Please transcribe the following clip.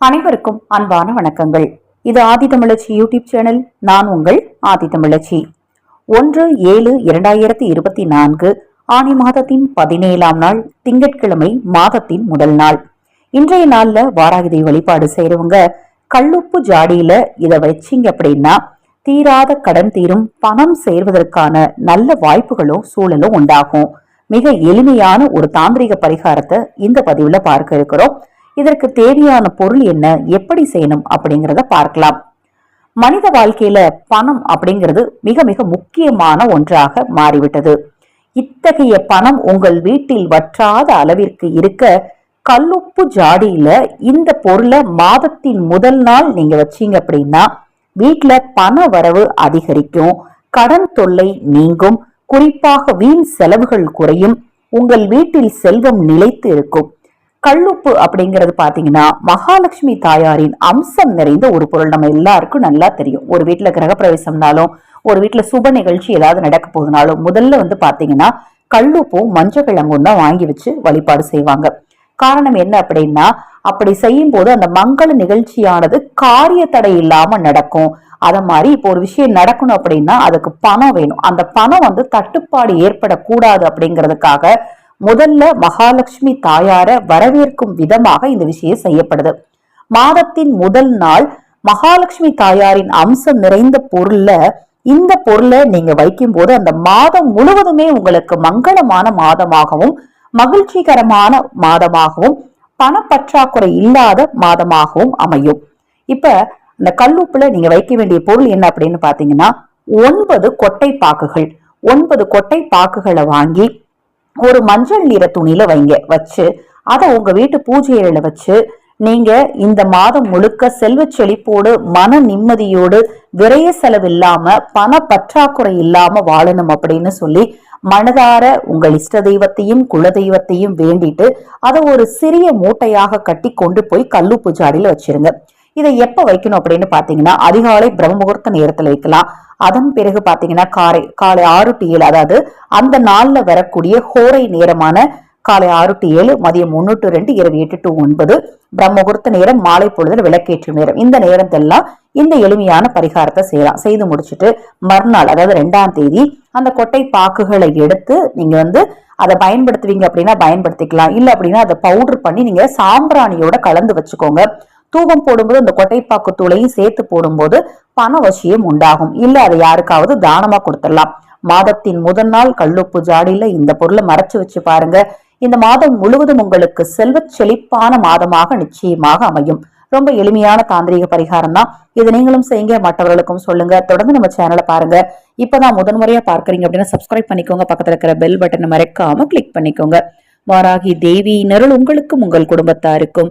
அனைவருக்கும் அன்பான வணக்கங்கள். இது ஆதி தமிழச்சி யூடியூப் சேனல் நான் உங்கள் ஆதி தமிழச்சி ஒன்று ஏழு இரண்டாயிரத்தி இருபத்தி நான்கு ஆணி மாதத்தின் பதினேழாம் நாள் திங்கட்கிழமை மாதத்தின் முதல் நாள். இன்றைய நாள்ல வாராகிதை வழிபாடு செய்யறவங்க கல்லுப்பு ஜாடியில இதை வச்சிங்க அப்படின்னா தீராத கடன் தீரும் பணம் சேர்வதற்கான நல்ல வாய்ப்புகளும் சூழலும் உண்டாகும். மிக எளிமையான ஒரு தாந்திரிக பரிகாரத்தை இந்த பதிவுல பார்க்க இருக்கிறோம். இதற்கு தேவையான பொருள் என்ன? எப்படி செய்யணும்? அப்படிங்கிறத பார்க்கலாம். மனித வாழ்க்கையில பணம் அப்படிங்கிறது மிக மிக முக்கியமான ஒன்றாக மாறிவிட்டது. இத்தகைய பணம் உங்கள் வீட்டில் வற்றாத அளவிற்கு இருக்க கல்லுப்பு ஜாடியில இந்த பொருளை மாதத்தின் முதல் நாள் நீங்க வச்சீங்க அப்படின்னா வீட்டுல பண வரவு அதிகரிக்கும் கடன் தொல்லை நீங்கும் குறிப்பாக வீண் செலவுகள் குறையும் உங்கள் வீட்டில் செல்வம் நிலைத்து இருக்கும். கல்லுப்பு அப்படிங்கிறது பாத்தீங்கன்னா மகாலட்சுமி தாயாரின் அம்சம் நிறைந்த ஒரு பொருள். நம்ம எல்லாருக்கும் நல்லா தெரியும். ஒரு வீட்டுல கிரகப்பிரவேசம்னாலும் ஒரு வீட்டுல சுப நிகழ்ச்சி ஏதாவது நடக்க போகுதுனாலும் முதல்ல வந்து பாத்தீங்கன்னா கல்லுப்பும் மஞ்சள் கிழங்கும் தான் வாங்கி வச்சு வழிபாடு செய்வாங்க. காரணம் என்ன அப்படின்னா அப்படி செய்யும் போது அந்த மங்கள நிகழ்ச்சியானது காரிய தடை இல்லாம நடக்கும். அத மாதிரி இப்போ ஒரு விஷயம் நடக்கணும் அப்படின்னா அதுக்கு பணம் வேணும். அந்த பணம் வந்து தட்டுப்பாடு ஏற்படக்கூடாது அப்படிங்கிறதுக்காக முதல்ல மகாலட்சுமி தாயார வரவேற்கும் விதமாக இந்த விஷயம் செய்யப்படுது. மாதத்தின் முதல் நாள் மகாலட்சுமி தாயாரின் அம்சம் நிறைந்த பொருள்ல இந்த பொருளை நீங்க வைக்கும் போது அந்த மாதம் முழுவதுமே உங்களுக்கு மங்களமான மாதமாகவும் மகிழ்ச்சிகரமான மாதமாகவும் பணப்பற்றாக்குறை இல்லாத மாதமாகவும் அமையும். இப்ப இந்த கல்லுப்புல நீங்க வைக்க வேண்டிய பொருள் என்ன அப்படின்னு பாத்தீங்கன்னா ஒன்பது கொட்டை பாக்குகள். ஒன்பது கொட்டை பாக்குகளை வாங்கி ஒரு மஞ்சள் நிற துணியில வைங்க. வச்சு அதை உங்க வீட்டு பூஜை வச்சு நீங்க இந்த மாதம் முழுக்க செல்வ செழிப்போடு மன நிம்மதியோடு விரைய செலவு இல்லாம பண பற்றாக்குறை இல்லாம வாழணும் அப்படின்னு சொல்லி மனதார உங்கள் இஷ்ட தெய்வத்தையும் குல தெய்வத்தையும் வேண்டிட்டு அதை ஒரு சிறிய மூட்டையாக கட்டி கொண்டு போய் கல்லு பூஜாடியில வச்சிருங்க. இதை எப்ப வைக்கணும் அப்படின்னு பாத்தீங்கன்னா அதிகாலை பிரம்ம முகூர்த்த நேரத்துல வைக்கலாம். அதன் பிறகு பாத்தீங்கன்னா காலை காலை ஆறு டு ஏழு அதாவது அந்த நாள்ல வரக்கூடிய ஹோரை நேரமான காலை ஆறு டு ஏழு மதியம் ஒன்று டு ரெண்டு இரவு எட்டு டு ஒன்பது பிரம்மகுர்த்த நேரம் மாலை பொழுதுல விளக்கேற்றும் நேரம். இந்த நேரத்தெல்லாம் இந்த எளிமையான பரிகாரத்தை செய்யலாம். செய்து முடிச்சுட்டு மறுநாள் அதாவது ரெண்டாம் தேதி அந்த கொட்டை பாக்குகளை எடுத்து நீங்க வந்து அதை பயன்படுத்துவீங்க அப்படின்னா பயன்படுத்திக்கலாம். இல்ல அப்படின்னா அதை பவுடர் பண்ணி நீங்க சாம்பிராணியோட கலந்து வச்சுக்கோங்க. தூவம் போடும்போது அந்த கொட்டைப்பாக்கு தூளையும் சேர்த்து போடும்போது பண வசியம் உண்டாகும். இல்ல அதை யாருக்காவது தானமா கொடுத்துடலாம். மாதத்தின் முதல் நாள் கல்லுப்பு ஜாடியில இந்த பொருளை மறைச்சு வச்சு பாருங்க. இந்த மாதம் முழுவதும் உங்களுக்கு செல்வ செழிப்பான மாதமாக நிச்சயமாக அமையும். ரொம்ப எளிமையான தாந்திரிக பரிகாரம் தான். இது நீங்களும் செய்யுங்க மற்றவர்களுக்கும் சொல்லுங்க. தொடர்ந்து நம்ம சேனலை பாருங்க. இப்பதான் முதன்முறையா பார்க்கறீங்க அப்படின்னா சப்ஸ்கிரைப் பண்ணிக்கோங்க. பக்கத்துல இருக்கிற பெல் பட்டனை மறைக்காம கிளிக் பண்ணிக்கோங்க. வாராகி தேவி நருள் உங்களுக்கும் உங்கள் குடும்பத்தாருக்கும்